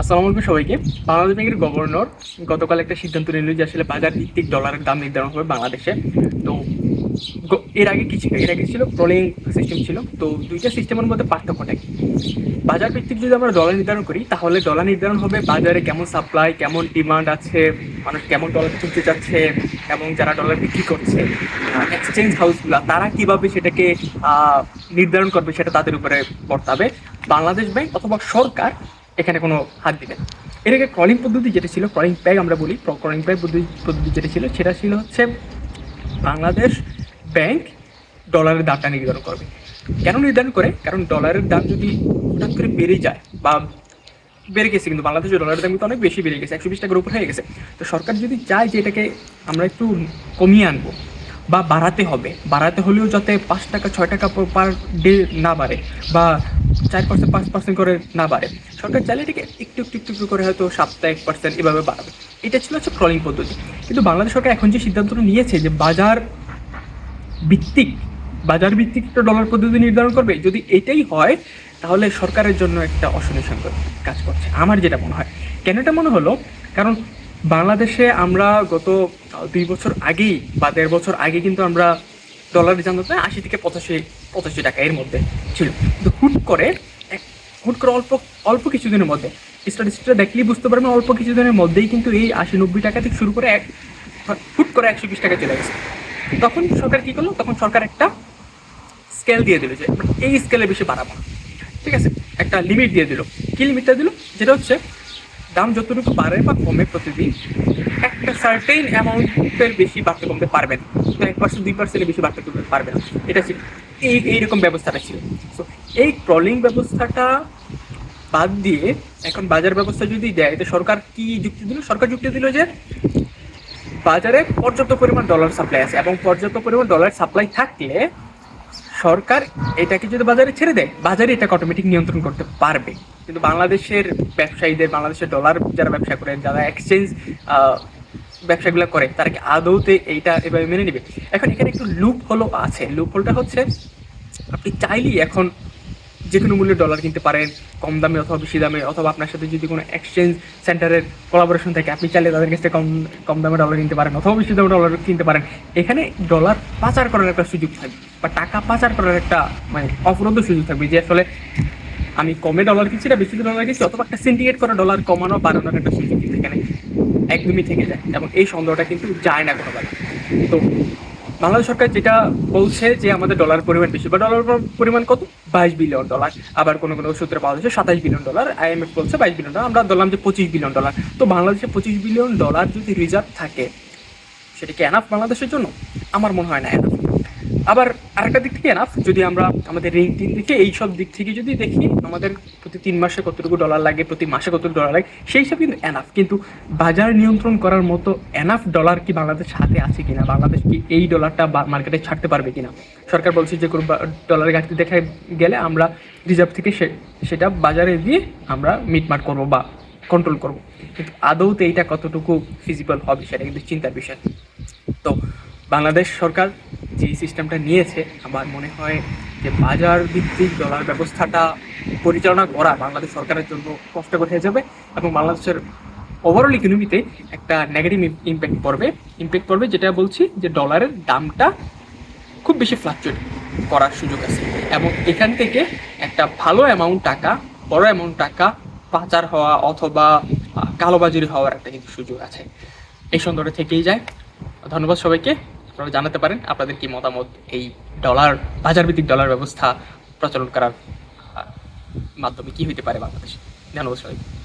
আসসালামু আলাইকুম সবাইকে। বাংলাদেশ ব্যাংকের গভর্নর গতকাল একটা সিদ্ধান্ত নিল যে আসলে বাজার ভিত্তিক ডলারের দাম নির্ধারণ হবে বাংলাদেশে। তো এর আগে কি ছিল এর আগে ছিল ট্রলিং সিস্টেম ছিল। তো দুইটা সিস্টেমের মধ্যে পার্থক্যটা কি বাজার ভিত্তিক যদি আমরা ডলার নির্ধারণ করি, তাহলে ডলার নির্ধারণ হবে বাজারে কেমন সাপ্লাই কেমন ডিমান্ড আছে, মানুষ কেমন ডলার কিনতে চাচ্ছে, এবং যারা ডলার বিক্রি করছে এক্সচেঞ্জ হাউসগুলো তারা কীভাবে সেটাকে নির্ধারণ করবে সেটা তাদের উপরে বর্তাবে। বাংলাদেশ ব্যাংক অথবা সরকার এখানে কোনো হাত দিবে। না। এর আগে ক্রলিং পদ্ধতি যেটা ছিল ক্রলিং প্যাগ আমরা বলি ক্রলিং প্যাগ পদ্ধতি পদ্ধতি যেটা ছিল, সেটা ছিল হচ্ছে বাংলাদেশ ব্যাংক ডলারের দামটা নির্ধারণ করবে। কেন নির্ধারণ করে? কারণ ডলারের দাম যদি হঠাৎ করে বেড়ে যায় বা বেড়ে গেছে, কিন্তু বাংলাদেশের ডলারের দাম কিন্তু অনেক বেশি বেড়ে গেছে, একশো বিশ টাকার উপর হয়ে গেছে। তো সরকার যদি চায় যে এটাকে আমরা একটু কমিয়ে আনব বা বাড়াতে হবে, বাড়াতে হলেও যাতে পাঁচ টাকা, ছয় টাকা পার ডে না বাড়ে বা চার পার্সেন্ট, পাঁচ পার্সেন্ট করে না বাড়ে। সরকার চাইলে এটাকে একটু একটু একটু করে হয়তো সপ্তাহে এক পার্সেন্ট এভাবে বাড়াবে। এটা ছিল হচ্ছে ক্রলিং পদ্ধতি। কিন্তু বাংলাদেশ সরকার এখন যে সিদ্ধান্তটা নিয়েছে যে বাজার ভিত্তিক বাজার ভিত্তিক একটা ডলার পদ্ধতি নির্ধারণ করবে, যদি এটাই হয়, তাহলে সরকারের জন্য একটা অসুনিসঙ্গত কাজ করছে। আমার যেটা মনে হয়। কেন এটা মনে হলো? কারণ বাংলাদেশে আমরা গত দুই বছর আগেই বা দেড় বছর আগে কিন্তু আমরা ডলারের জানতে আশি থেকে পঁচাশি পঁচাশি টাকা এর মধ্যে ছিল। কিন্তু হুট করে হুট করে অল্প অল্প কিছুদিনের মধ্যে। স্ট্যাটিস্টিকটা দেখলেই বুঝতে পারবেন, অল্প কিছুদিনের মধ্যেই কিন্তু এই আশি নব্বই টাকা থেকে শুরু করে এক, হুট করে একশো বিশ টাকা চলে গেছে। তখন সরকার কী করল? তখন সরকার একটা স্কেল দিয়ে দিল যে এই স্কেলে বেশি বাড়াবো ঠিক আছে? একটা লিমিট দিয়ে দিল। কি লিমিটটা দিল? যেটা হচ্ছে, দাম যতটুকু বাড়ে বা কমে প্রতিদিন, একটা সার্টেন অ্যামাউন্টের বেশি বাড়তে কমতে পারবে না। তো এক পার্সেন্ট দুই পার্সেন্টের বেশি বাড়তে কমতে পারবে না। এটা ছিল। এই, এইরকম ব্যবস্থাটা ছিল। সো এই ট্রলিং ব্যবস্থাটা বাদ দিয়ে এখন বাজার ব্যবস্থা যদি দেয়, তো সরকার কি যুক্তি দিল? সরকার যুক্তি দিল যে বাজারে পর্যাপ্ত পরিমাণ ডলার সাপ্লাই আছে এবং পর্যাপ্ত পরিমাণ ডলার সাপ্লাই থাকলে সরকার এটাকে যদি বাজারে ছেড়ে দেয়, বাজারে এটাকে অটোমেটিক নিয়ন্ত্রণ করতে পারবে। কিন্তু বাংলাদেশের ব্যবসায়ীদের, বাংলাদেশের ডলার যারা ব্যবসা করে, যারা এক্সচেঞ্জ ব্যবসাগুলো করে, তারা কি আদৌতে এইটা এভাবে মেনে নেবে? এখন এখানে একটু লুপ হলো আছে। লুপ হোলটা হচ্ছে আপনি চাইলেই এখন যে কোনো মূল্যে ডলার কিনতে পারেন, কম দামে অথবা বেশি দামে, অথবা আপনার সাথে যদি কোনো এক্সচেঞ্জ সেন্টারের কোলাবোরেশন থাকে, আপনি চাইলে তাদের কাছ থেকে কম কম দামে ডলার কিনতে পারেন, অথবা বেশি দামে ডলার কিনতে পারেন। এখানে ডলার পাচার করার একটা সুযোগ থাকবে, বা টাকা পাচার করার একটা মানে অপরন্ত সুযোগ থাকবে, যে আসলে আমি কমে ডলার কিনছি না বেশি ডলার কিনছি, অথবা একটা সিন্ডিকেট করা ডলার কমানো, বাড়ানোর একটা সুযোগ কিন্তু এখানে একদমই থেকে যায়। এবং এই সন্দেহটা কিন্তু যায় না কোনোভাবে। তো বাংলাদেশ সরকার যেটা বলছে যে আমাদের ডলার পরিমাণ বেশি, বা ডলার পরিমাণ কত? বাইশ বিলিয়ন ডলার আবার কোনো কোনো সূত্রে পাওয়া যাচ্ছে সাতাশ বিলিয়ন ডলার আইএমএফ বলছে বাইশ বিলিয়ন ডলার আমরা ধরলাম যে পঁচিশ বিলিয়ন ডলার তো বাংলাদেশে পঁচিশ বিলিয়ন ডলার যদি রিজার্ভ থাকে, সেটা কি এনাফ বাংলাদেশের জন্য? আমার মনে হয় না এনাফ আবার আরেকটা দিক থেকে এনাফ যদি আমরা আমাদের রেটিং দিকে এই সব দিক থেকে যদি দেখি, আমাদের প্রতি তিন মাসে কতটুকু ডলার লাগে, প্রতি মাসে কতটুকু ডলার লাগে, সেই সব কিন্তু এনাফ কিন্তু বাজার নিয়ন্ত্রণ করার মতো এনাফ ডলার কি বাংলাদেশ হাতে আছে কিনা? বাংলাদেশ কি এই ডলারটা মার্কেটে ছাড়তে পারবে কিনা? সরকার বলছে যে, কোনো ডলারের ঘাটতি দেখা গেলে আমরা রিজার্ভ থেকে সেটা বাজারে দিয়ে আমরা মিটমাট করব বা কন্ট্রোল করব। কিন্তু আদৌতে এইটা কতটুকু ফিজিবল হবে, সেটা কিন্তু চিন্তার বিষয়। তো বাংলাদেশ সরকার যে সিস্টেমটা নিয়েছে, আমার মনে হয় যে বাজার ভিত্তিক ডলার ব্যবস্থাটা পরিচালনা করা বাংলাদেশ সরকারের জন্য কষ্টকর হয়ে যাবে এবং বাংলাদেশের ওভারঅল ইকোনমিতে একটা নেগেটিভ ইম্প্যাক্ট পড়বে। ইম্প্যাক্ট পড়বে যেটা বলছি যে ডলারের দামটা খুব বেশি ফ্লাকচুয়েট করার সুযোগ আছে এবং এখান থেকে একটা ভালো অ্যামাউন্ট টাকা, বড় অ্যামাউন্ট টাকা পাচার হওয়া অথবা কালোবাজারি হওয়ার একটা কিন্তু সুযোগ আছে। এই সন্দেহটা থেকেই যায়। ধন্যবাদ সবাইকে। আপনারা জানাতে পারেন আপনাদের কি মতামত এই ডলার বাজার ভিত্তিক ডলার ব্যবস্থা প্রচলন করার মাধ্যমে কি হইতে পারে বাংলাদেশে? ধন্যবাদ সবাইকে।